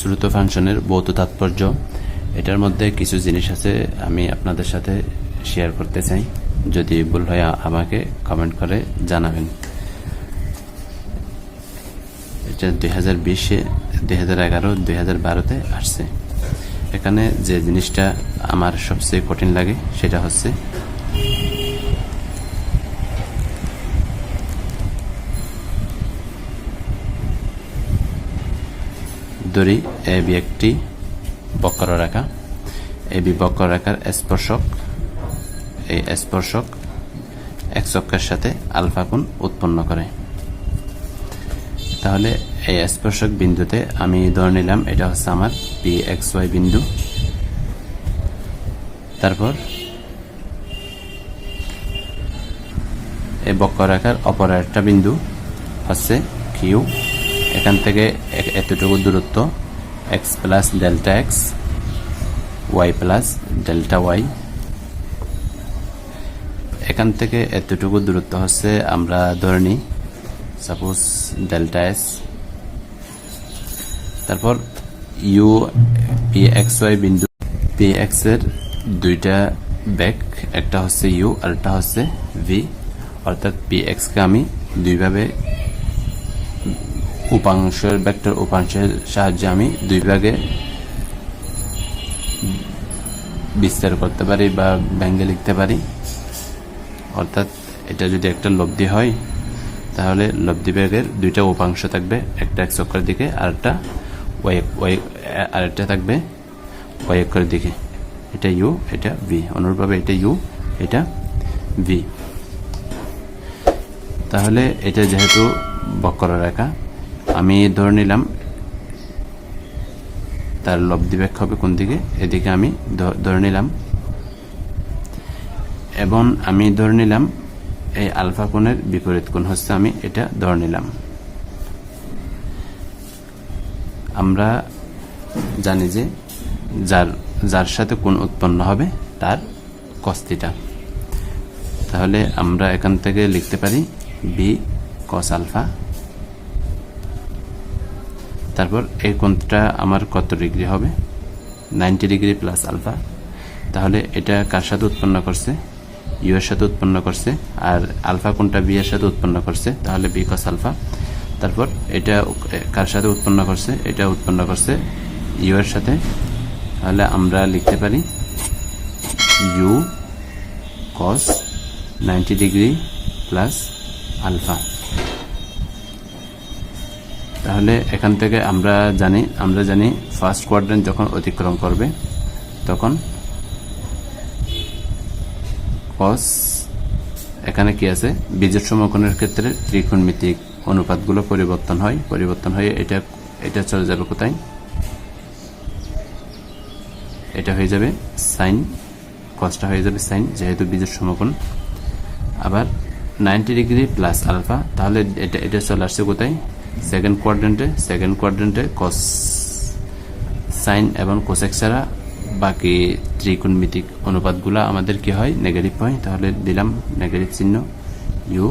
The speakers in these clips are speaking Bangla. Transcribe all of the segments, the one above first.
শ্রুত ফাংশনের ভৌত তাৎপর্য। এটার মধ্যে কিছু জিনিস আছে, আমি আপনাদের সাথে শেয়ার করতে চাই। যদি ভুল হয়, আমাকে কমেন্ট করে জানাবেন। এটা দুই হাজার বিশে, দুই হাজার এগারো, দুই হাজার বারোতে আসছে। এখানে যে জিনিসটা আমার সবচেয়ে কঠিন লাগে, সেটা হচ্ছে দড়ি, এ বি একটি বক্ররেখা এ বি বক্ররেখার স্পর্শক, এই স্পর্শক এক চক্রের সাথে আলফা কোণ উৎপন্ন করে। তাহলে এই স্পর্শক বিন্দুতে আমি ধরে নিলাম এটা হচ্ছে আমার পি এক্স ওয়াই বিন্দু। তারপর এই বক্ররেখার অপর একটা বিন্দু হচ্ছে কিউ। এখান থেকে এতটুকু দূরত্ব X plus delta X Y plus delta Y এখান থেকে এতটুকু দূরত্ব হচ্ছে, আমরা ধরে নিই সাপোজ ডেল্টা এস তারপর ইউ পি এক্স ওয়াই বিন্দু পি এক্সের দুইটা ব্যাক একটা হচ্ছে ইউ আর একটা হচ্ছে ভি অর্থাৎ পি এক্সকে আমি দুইভাবে উপাংশের ভেক্টর উপাংশের সাহায্যে আমি দুই ভাগে বিস্তার করতে পারি বা ব্যঙ্গে লিখতে পারি। অর্থাৎ এটা যদি একটা লব্ধি হয়, তাহলে লব্ধি ব্যাগের দুইটা উপাংশ থাকবে, একটা এক চক্রের দিকে আর একটা ওয়াই আরেকটা থাকবে ওয়াই দিকে। এটা ইউ এটা ভি অনুরূপভাবে এটা ইউ এটা ভি তাহলে এটা যেহেতু বক্ররেখা আমি ধরে নিলাম তার লব্ধি ব্যাখ্যা হবে কোন দিকে? এদিকে আমি ধরে নিলাম। এবং আমি ধরে নিলাম এই আলফা কোণের বিপরীত কোণ হচ্ছে আমি এটা ধরে নিলাম। আমরা জানি যে যার যার সাথে কোন উৎপন্ন হবে তার কস্তিটা তাহলে আমরা এখান থেকে লিখতে পারি বি কস আলফা তারপর এই কোণটা আমার কত ডিগ্রি হবে? নাইনটি ডিগ্রি প্লাস আলফা তাহলে এটা কার সাথে উৎপন্ন করছে? ইউ এর সাথে উৎপন্ন করছে। আর আলফা কোনটা বি এর সাথে উৎপন্ন করছে? তাহলে বি কস আলফা তারপর এটা কার সাথে উৎপন্ন করছে? এটা উৎপন্ন করছে ইউ এর সাথে। তাহলে আমরা লিখতে পারি U cos ninety degree plus alpha তাহলে এখান থেকে আমরা জানি আমরা জানি ফার্স্ট কোয়াড্রেন্ট যখন অতিক্রম করবে, তখন কস এখানে কি আছে? বীজের সমকোণের ক্ষেত্রে ত্রিকোণমিতিক অনুপাতগুলো পরিবর্তন হয়। পরিবর্তন হয়ে এটা এটা চলে যাবে কোথায়? এটা হয়ে যাবে সাইন কসটা হয়ে যাবে সাইন যেহেতু বীজের সমকোণ। আবার নাইনটি ডিগ্রি প্লাস আলফা তাহলে এটা এটা চলে আসছে কোথায়? সেকেন্ড কোয়াড্রেন্টে সেকেন্ড কোয়াড্রেন্টে কস সাইন এবং কোসেক ছাড়া বাকি ত্রিকোণমিতিক অনুপাতগুলো আমাদের কি হয়? নেগেটিভ হয়। তাহলে দিলাম নেগেটিভ চিহ্ন ইউ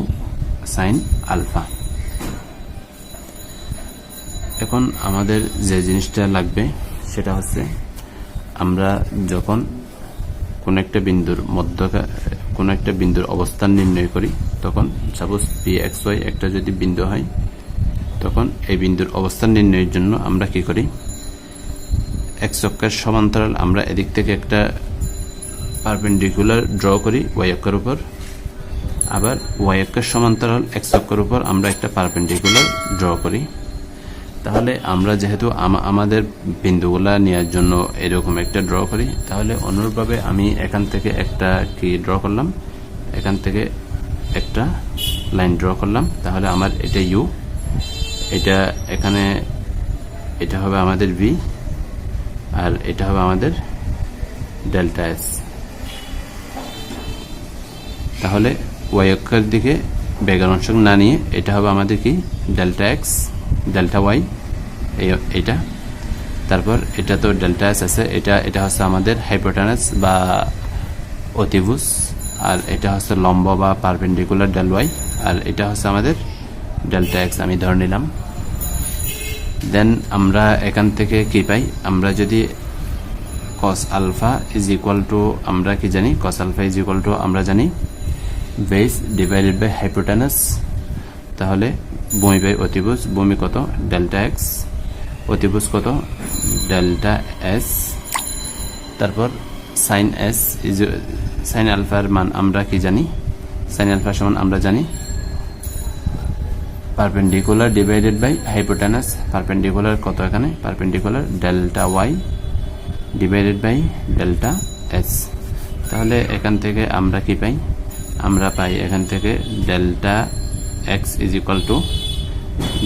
সাইন আলফা এখন আমাদের যে জিনিসটা লাগবে সেটা হচ্ছে আমরা যখন কোন একটা বিন্দুর মধ্য কোন একটা বিন্দুর অবস্থান নির্ণয় করি, তখন সাপোজ পি এক্স ওয়াই একটা যদি বিন্দু হয় তখন এই বিন্দুর অবস্থান নির্ণয়ের জন্য আমরা কি করি? এক চক্রের সমান্তরাল আমরা এদিক থেকে একটা পারপেন্ডিকুলার ড্র করি ওয়াই অক্ষের উপর। আবার ওয়াই অক্ষের সমান্তরাল এক চক্রের উপর আমরা একটা পারপেন্ডিকুলার ড্র করি। তাহলে আমরা যেহেতু আমাদের বিন্দুগুলা নেওয়ার জন্য এরকম একটা ড্র করি, তাহলে অনুরূপভাবে আমি এখান থেকে একটা কি ড্র করলাম? এখান থেকে একটা লাইন ড্র করলাম। তাহলে আমার এটা ইউ এটা এখানে, এটা হবে আমাদের বি আর এটা হবে আমাদের ডেল্টা এস তাহলে ওয়াই অক্ষের দিকে বেগের অংশ না নিয়ে এটা হবে আমাদের কি? ডেল্টা এক্স ডেল্টা ওয়াই এইটা তারপর এটা তো ডেল্টা এস আছে, এটা এটা হচ্ছে আমাদের হাইপোটানাস বা অতিভুজ, আর এটা হচ্ছে লম্ব বা পারপেন্ডিকুলার ডেল ওয়াই আর এটা হচ্ছে আমাদের ডেল্টা এক্স আমি ধরে নিলাম। দেন আমরা এখান থেকে কি পাই? আমরা যদি cos alpha is equal to আমরা কি জানি? Cos alpha is equal to আমরা জানি বেস ডিভাইডেড বাই হাইপোটানাস তাহলে বমি বাই অতিভুজ বমি কত? ডেল্টা এক্স অতিভুজ কত? ডেল্টা এস তারপর সাইন এস ইজ সাইন আলফার মান আমরা কি জানি? সাইন আলফার সমান আমরা জানি perpendicular divided by hypotenuse perpendicular কত এখানে? Perpendicular delta Y divided by delta S তাহলে এখান থেকে আমরা কি পাই? আমরা পাই এখান থেকে delta X is equal to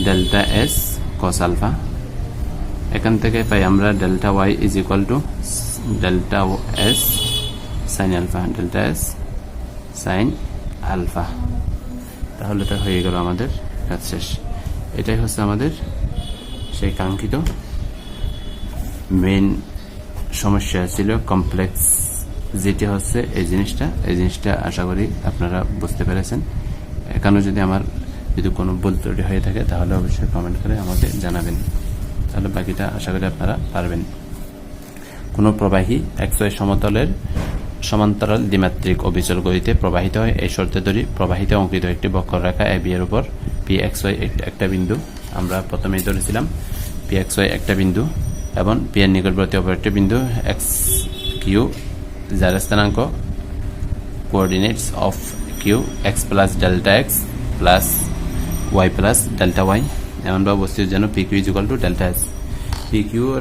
delta S cos alpha এখান থেকে পাই আমরা delta Y is equal to delta S sine alpha delta S sine alpha তাহলে তো হয়ে গেল আমাদের কাজ শেষ। এটাই হচ্ছে আমাদের সেই কাঙ্ক্ষিত মেইন সমস্যা ছিল কমপ্লেক্স যেটি হচ্ছে এই জিনিসটা। এই জিনিসটা আশা করি আপনারা বুঝতে পেরেছেন। এখানেও যদি আমার যদি কোনো ভুল ত্রুটি হয়ে থাকে, তাহলে অবশ্যই কমেন্ট করে আমাকে জানাবেন। তাহলে বাকিটা আশা করি আপনারা পারবেন। কোনো প্রবাহী এক্সওয়াই সমতলের সমান্তরাল দ্বিমাত্রিক অবিচল গতিতে প্রবাহিত হয়। এই শর্তে ধরি প্রবাহিত অঙ্কিত একটি বক্ররেখা এ বি এর উপর। পি এক্স ওয়াই একটা বিন্দু। আমরা প্রথমেই ধরেছিলাম পি এক্স ওয়াই একটা বিন্দু এবং পি এর নিকটবর্তী অপর একটি বিন্দু। এক্স কিউ যার স্থানাঙ্ক coordinates of Q X plus delta X plus Y plus delta Y. এমনভাবে বস্তুর যেন P Q is equal to delta X. P কিউর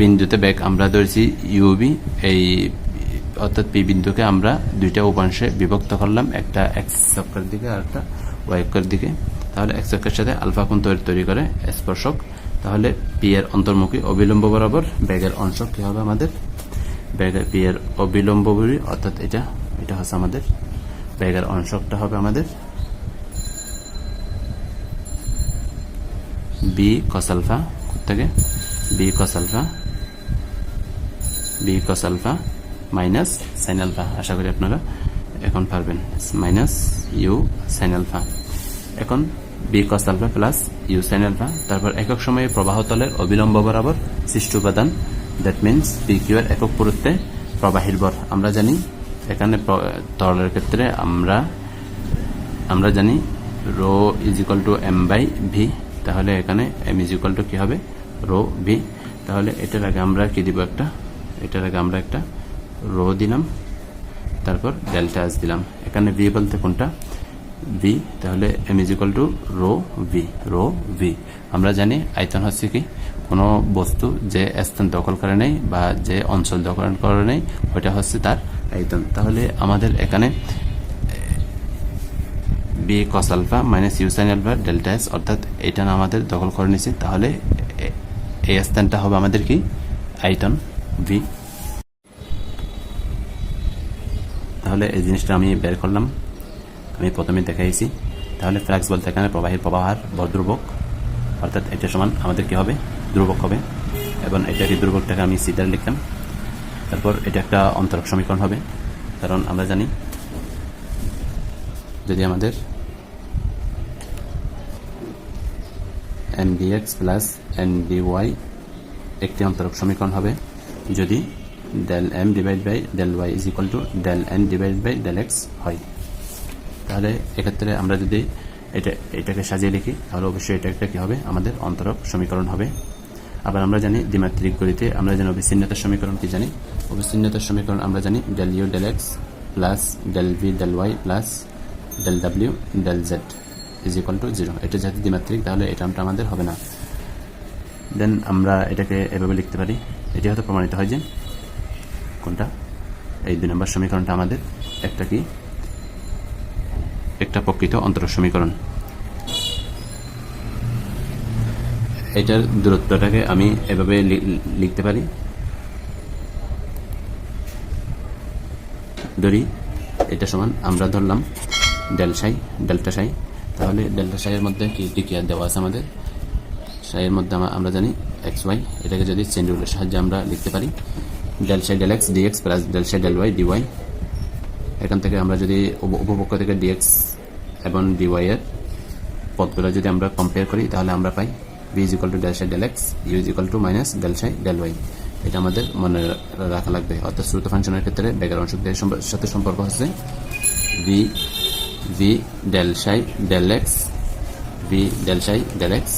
বিন্দুতে ব্যাক আমরা ধরেছি ইউবি এই অর্থাৎ পি বিন্দুকে আমরা দুইটা উপাংশে বিভক্ত করলাম, একটা এক্স অক্ষের দিকে আর একটা ওয়াই অক্ষের দিকে। তাহলে এক্স অক্ষের সাথে আলফা কোণ তৈরি তৈরি করে স্পর্শক। তাহলে পি এর অন্তর্মুখী অবিলম্ব বরাবর ব্যাগের অংশ কি হবে আমাদের? ব্যাগের পি এর অবিলম্ব বলি, অর্থাৎ এটা এটা হচ্ছে আমাদের ব্যাগের অংশকটা হবে আমাদের বি কস আলফা থেকে B cos alpha B cos alpha minus sine alpha, আশা করি আপনারা এখন পারবেন। Minus U sine alpha. এখন B cos alpha plus U sine alpha. তারপর একক সময়ে প্রবাহ তলের অবিলম্ব বরাবর সৃষ্ট উপাদান। দ্যাট মিনস বি কিউ এর একক পুরুত্বে প্রবাহীর বর আমরা জানি এখানে তরলের ক্ষেত্রে আমরা আমরা জানি rho is equal to M by V তাহলে এখানে এম ইজ ইকাল টু কি হবে? রো ভি তাহলে এটার আগে আমরা কি দিব একটা, এটার আগে আমরা একটা রো দিলাম, তারপর ডেল্টা এস দিলাম। এখানে ভি বলতে কোনটা? ভি তাহলে M is equal to rho V rho V আমরা জানি আয়তন হচ্ছে কি? কোনো বস্তু যে স্থান দখল করে নেই বা যে অঞ্চল দখল করে নেই, ওইটা হচ্ছে তার আয়তন। তাহলে আমাদের এখানে B cos alpha minus U sine alpha delta S অর্থাৎ এটা আমাদের দখল করে নিয়েছি তাহলে এই স্থানটা হবে আমাদের কি? আয়তন ভি তাহলে এই জিনিসটা আমি বের করলাম। আমি প্রথমে দেখাইছি। তাহলে ফ্লাক্স বলতে এখানে প্রবাহের প্রবাহার বর ধ্রুবক। অর্থাৎ এটা সমান আমাদের কি হবে? ধ্রুবক হবে। এবং এটা কি ধ্রুবকটাকে আমি সিটার লিখলাম। তারপর এটা একটা অন্তরক সমীকরণ হবে। কারণ আমরা জানি, যদি আমাদের N D X plus N D Y একটি অন্তরক সমীকরণ হবে, যদি del M divide by del Y is equal to del N divide by del X হয়। তাহলে এক্ষেত্রে আমরা যদি এটা এটাকে সাজিয়ে লিখি, তাহলে অবশ্যই এটা একটা কি হবে? আমাদের অন্তরক সমীকরণ হবে। আবার আমরা জানি দ্বিমাত্রিক গণিতে আমরা জানি অবিচ্ছিন্নতার সমীকরণ কি জানি। অবিচ্ছিন্নতার সমীকরণ আমরা জানি del U del X plus del V del Y plus del W del Z is equal to zero এটা যেহেতু দ্বিমাত্রিক, তাহলে এই টার্মটা আমাদের হবে না। দেন আমরা এটাকে এভাবে লিখতে পারি। এটি হয়তো প্রমাণিত হয় যে কোনটা? এই দুই নম্বর সমীকরণটা আমাদের একটা কি? একটা প্রকৃত অন্তর সমীকরণ। এটার দূরত্বটাকে আমি এভাবে লিখতে পারি। ধরি, এটা সমান আমরা ধরলাম ডেল সাই, ডেল্টা সাই। তাহলে ডেল্টা সাইয়ের মধ্যে কি আর দেওয়া আছে আমাদের? সাইয়ের মধ্যে আমরা- আমরা জানি এক্স ওয়াই। এটাকে যদি চেন্ডুলের সাহায্যে আমরা লিখতে পারি del psi del X DX plus del psi del Y DY এখান থেকে আমরা যদি উপ- উপপক্ষ থেকে ডিএক্স এবং ডিওয়াই এর পদগুলো যদি আমরা কম্পেয়ার করি, তাহলে আমরা পাই V is equal to del psi del X U is equal to minus del psi del Y এটা আমাদের মনে রাখা লাগবে। অর্থাৎ শ্রুত ফাংশনের ক্ষেত্রে বেগের অংশদের সাথে সম্পর্ক হচ্ছে V V del psi del X V del psi del X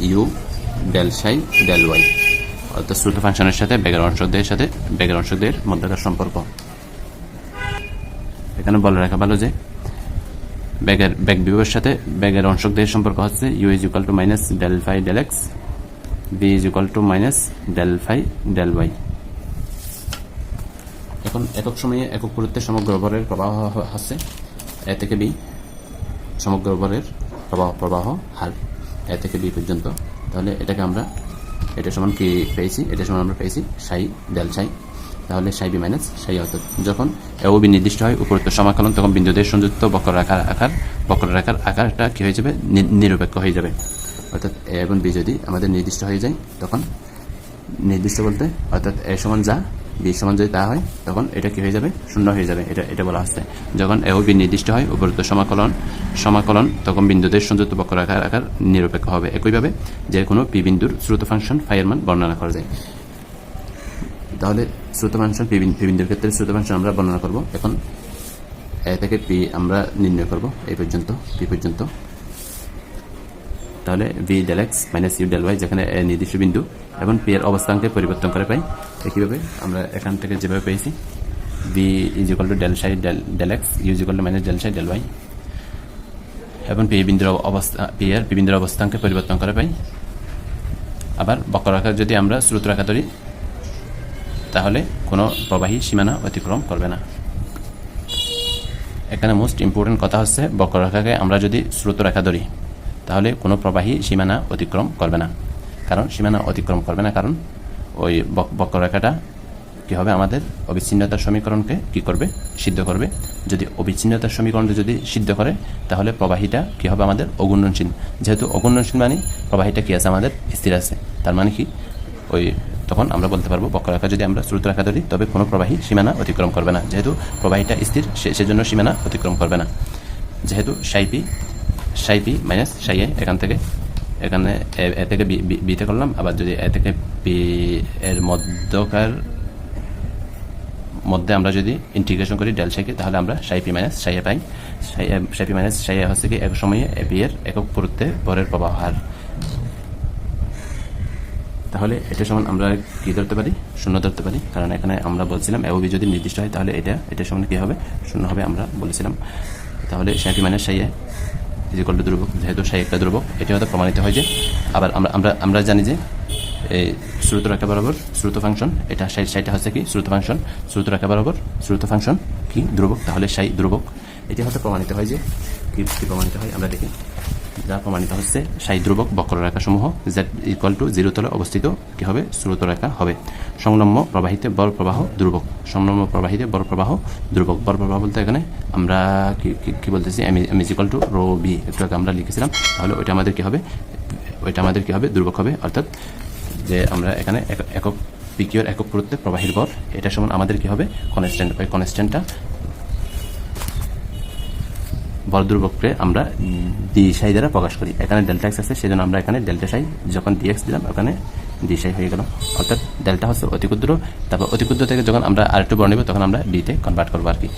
U del psi del Y অর্থাৎ শ্রুত ফাংশনের সাথে বেগের অংশদের সাথে বেগের অংশদের মধ্যকার সম্পর্ক। এখানে বলে রাখা ভালো যে ব্যাগের ব্যাগ বিভবের সাথে ব্যাগের অংশকদের সম্পর্ক হচ্ছে U is equal to minus del phi del X B is equal to minus del phi del Y এখন একক সময়ে একক পুরুত্বের সমগ্র ভরের প্রবাহ হচ্ছে এ থেকে বি সমগ্র ভরের প্রবাহ প্রবাহ হার এ থেকে বি পর্যন্ত। তাহলে এটাকে আমরা এটা সমান কি পেয়েছি? এটা সমান আমরা পেয়েছি সাই ডেল সাই। তাহলে সাই বি মাইনাস সাই অর্থাৎ যখন এ ও বি নির্দিষ্ট হয়, উপরোক্ত সমাকলন তখন বিন্দুদের সংযুক্ত বক্ররেখার আকার বক্ররেখার আকারটা কী হয়ে যাবে? নিরপেক্ষ হয়ে যাবে। অর্থাৎ এ এবং বি যদি আমাদের নির্দিষ্ট হয়ে যায়, তখন নির্দিষ্ট বলতে, অর্থাৎ এ সমান যা বি সমান যদি তা হয়, তখন এটা কি হয়ে যাবে? শূন্য হয়ে যাবে, এটা এটা বলা হচ্ছে। যখন এ ও বি নির্দিষ্ট হয়, উপরোক্ত সমাকলন সমাকলন তখন বিন্দুদের সংযুক্ত বক্ররেখার আকার নিরপেক্ষ হবে। একইভাবে যে কোনো পি বিন্দুর শ্রুত ফাংশন ফাইয়ের মান বর্ণনা করা যায়। তাহলে শ্রুত ফাংশন পি বিন- পি বিন্দুর ক্ষেত্রে শ্রুত ফাংশন আমরা বর্ণনা করব। এখন এ থেকে পি আমরা নির্ণয় করব এই পর্যন্ত, পি পর্যন্ত। তাহলে V del X minus U del Y যেখানে নির্দিষ্ট বিন্দু এবং পি এর অবস্থানকে পরিবর্তন করে পাই। একইভাবে আমরা এখান থেকে যেভাবে পেয়েছি। V is equal to del psi del del X U is equal to minus del psi del Y এবং পি বিন্দুর অবস্থা পি এর পি বিন্দুর অবস্থানকে পরিবর্তন করে পাই আবার বক্ররেখা যদি আমরা স্রোত রেখা ধরি, তাহলে কোনো প্রবাহী সীমানা অতিক্রম করবে না। এখানে মোস্ট ইম্পর্টেন্ট কথা হচ্ছে বক্ররেখাকে আমরা যদি স্রোত রেখা ধরি, তাহলে কোনো প্রবাহী সীমানা অতিক্রম করবে না। কারণ সীমানা অতিক্রম করবে না, কারণ ওই বক- বক্ররেখাটা কী হবে আমাদের অবিচ্ছিন্নতার সমীকরণকে কি করবে? সিদ্ধ করবে। যদি অবিচ্ছিন্নতার সমীকরণকে যদি সিদ্ধ করে, তাহলে প্রবাহীটা কি হবে আমাদের? অগুণনশীল যেহেতু অগুণনশীল মানে প্রবাহীটা কি আছে? আমাদের স্থির আছে। তার মানে কি? ওই তখন আমরা বলতে পারব, বক্ররেখা যদি আমরা শ্রুত রেখা ধরি, তবে কোনো প্রবাহী সীমানা অতিক্রম করবে না। যেহেতু প্রবাহীটা স্থির সেজন্য সীমানা অতিক্রম করবে না। যেহেতু সাইপি সাইপি মাইনাস সাই এ এখান থেকে এখানে এ- থেকে বিতে করলাম, আবার যদি এ থেকে বি এর মধ্যকার মধ্যে আমরা যদি ইন্টিগ্রেশন করি ডেল সাইকে তাহলে আমরা সাই পি মাইনাস সাই এ পাই সাই সাই পি মাইনাস সাই এ হচ্ছে কি এক সময়ে পি এর একক পুরুত্বে ভরের প্রবাহ হার। তাহলে এটা সমান আমরা কি ধরতে পারি? শূন্য ধরতে পারি। কারণ এখানে আমরা বলছিলাম এওবি যদি নির্দিষ্ট হয়, তাহলে এটা এটা সমান কি হবে? শূন্য হবে আমরা বলেছিলাম। তাহলে সাইটি মাইনাস সাইয়ে ইজিকল টু ধ্রুবক, যেহেতু সাই একটা ধ্রুবক, এটি হয়তো প্রমাণিত হয় যে আবার আমরা আমরা আমরা জানি যে, এই শ্রুত রেখা বরাবর শ্রুত ফাংশন, এটা সাই সাইটা হচ্ছে কি? শ্রুত ফাংশন। শ্রুত রেখা বরাবর শ্রুত ফাংশন কি? ধ্রুবক। তাহলে সাই ধ্রুবক। এটি হয়তো প্রমাণিত হয় যে কি কি প্রমাণিত হয়? আমরা দেখি। যা প্রমাণিত হচ্ছে সাই ধ্রুবক বক্ররেখা সমূহ জেড ইকুয়াল টু জিরো তলে অবস্থিত। কি হবে? স্রোত রেখা হবে। সংলম্ব প্রবাহিতে বর প্রবাহ ধ্রুবক। সংলম্ব প্রবাহিতে বর প্রবাহ ধ্রুবক। বর প্রবাহ বলতে এখানে আমরা কি বলতেছি? M is equal to rho B একটু আগে আমরা লিখেছিলাম, তাহলে ওইটা আমাদের কি হবে? ওইটা আমাদের কি হবে? ধ্রুবক হবে। অর্থাৎ যে আমরা এখানে এক- একক পিকিওর একক পুরুত্বে প্রবাহীর বর এটা সমান আমাদের কি হবে? কনস্ট্যান্ট ওই কনস্ট্যান্টটা বল ধ্রুবককে আমরা ডি সাই দ্বারা প্রকাশ করি। এখানে ডেল্টা এক্স আছে, সেজন্য আমরা এখানে ডেল্টা সাই যখন ডিএক্স দিলাম, ওখানে ডি সাই হয়ে গেল। অর্থাৎ ডেল্টা হচ্ছে অতি ক্ষুদ্র তারপর অতি ক্ষুদ্র থেকে যখন আমরা আরেকটু বড় নেব, তখন আমরা বিতে কনভার্ট করব আর কি।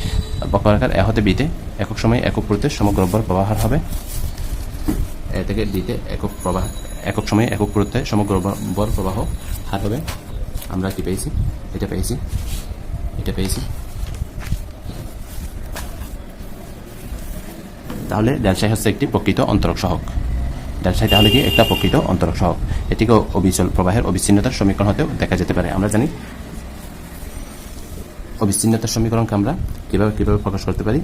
বক্রাকার এ হতে বিতে একক সময় একক পুরুতে সমগ্র প্রবাহ হবে। এ থেকে ডিতে একক প্রবাহ, একক সময়ে একক পুরুতে সমগ্র বর প্রবাহ হার হবে। আমরা কি পেয়েছি? এটা পেয়েছি। এটা পেয়েছি। তাহলে ডেলসাই হচ্ছে একটি প্রকৃত অন্তরক সহক। ডেলসাই তাহলে কি একটা প্রকৃত অন্তরক সহক? এটিকে অবিচল প্রবাহের অবিচ্ছিন্নতার সমীকরণ হতেও দেখা যেতে পারে। আমরা জানি অবিচ্ছিন্নতার সমীকরণকে আমরা কীভাবে কীভাবে প্রকাশ করতে পারি?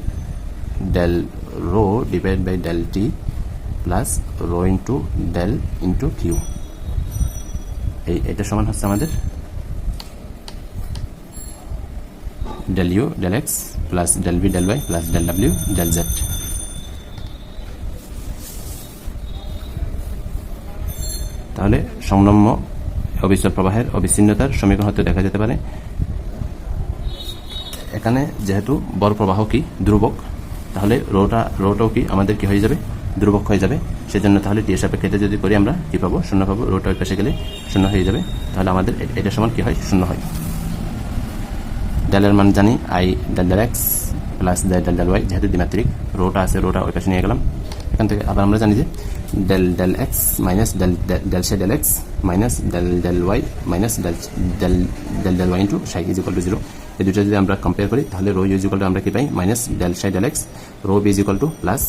Del rho divide by del T plus rho into del into Q এই এটা সমান হচ্ছে আমাদের del U del X plus del B del Y plus del W del Z সংলম্ব অবিচ্ছল প্রবাহের অবিচ্ছিন্নতার সমীকরণ হতে দেখা যেতে পারে। এখানে যেহেতু বর প্রবাহ কি? ধ্রুবক। তাহলে রোটা, রোটাও কি আমাদের কি হয়ে যাবে? ধ্রুবক হয়ে যাবে। সেজন্য তাহলে টি এর সাপেক্ষে যদি করি আমরা, কি পাবো? শূন্য পাবো। রোটা পাশে গেলে শূন্য হয়ে যাবে। তাহলে আমাদের এটা সমান কি হয়? শূন্য হয়। ডেলের মান জানি I del X plus del del Y, যেহেতু দ্বিমাত্রিক। রোটা আছে, রোটা ওই পাশে নিয়ে গেলাম। এখান থেকে আবার আমরা জানি যে del del X minus del del say del X minus del del Y minus del del del del Y into psi is equal to zero এই দুটো যদি আমরা কম্পেয়ার করি, তাহলে রো ইজ ইকাল টু আমরা কি পাই? Minus del psi del X rho B is equal to plus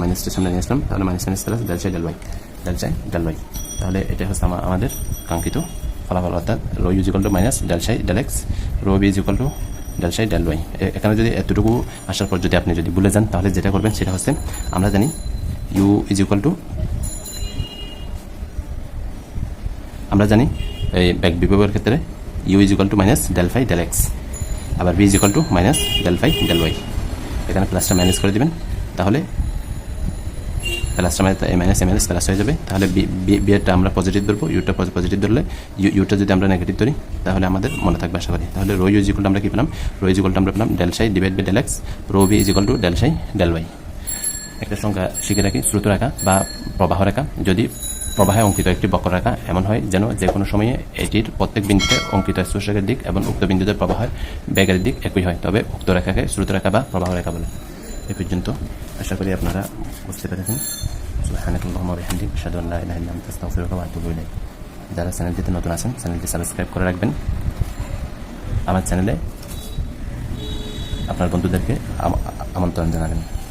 মাইনাসটা সামনে নিয়ে আসলাম, তাহলে minus minus plus del psi del Y del psi del Y তাহলে এটা হচ্ছে আমাদের কাঙ্ক্ষিত ফলাফল, অর্থাৎ rho is equal to minus del psi del X rho B is equal to del psi del Y এখানে যদি এতটুকু আসার পর যদি আপনি যদি ভুলে যান, তাহলে যেটা করবেন সেটা হচ্ছে, আমরা জানি ইউ ইজ ইকুয়াল টু আমরা জানি, এই ব্যাক বিভবের ক্ষেত্রে U is equal to minus del phi del X আবার B is equal to minus del phi del Y এখানে প্লাসটা ম্যানেজ করে দিবেন, তাহলে প্লাসটা মানে মাইনাস এ মাইনাস প্লাস হয়ে যাবে। তাহলে বি বি এরটা আমরা পজিটিভ ধরবো ইউটা পজিটিভ ধরলে ইউ ইউটা যদি আমরা নেগেটিভ ধরি, তাহলে আমাদের মনে থাকবে আশা করি। তাহলে রো ইজ ইকুয়াল আমরা কি পেলাম? রো ইজ ইকুয়াল আমরা পেলাম del psi divide by del X rho B is equal to del psi del Y একটা সংখ্যা শিখে রাখি, স্রোত রেখা বা প্রবাহ রেখা। যদি প্রবাহে অঙ্কিত একটি বক্ররেখা এমন হয় যেন যে কোনো সময়ে এটির প্রত্যেক বিন্দুতে অঙ্কিত স্পর্শকের দিক এবং উক্ত বিন্দুতে প্রবাহের বেগের দিক একই হয়। তবে উক্ত রেখাকে স্রোত রেখা বা প্রবাহ রেখা বলে। এ পর্যন্ত আশা করি আপনারা বুঝতে পেরেছেন। যারা চ্যানেলটিতে নতুন আছেন, চ্যানেলটি সাবস্ক্রাইব করে রাখবেন। আমার চ্যানেলে আপনার বন্ধুদেরকে আম- আমন্ত্রণ জানাবেন।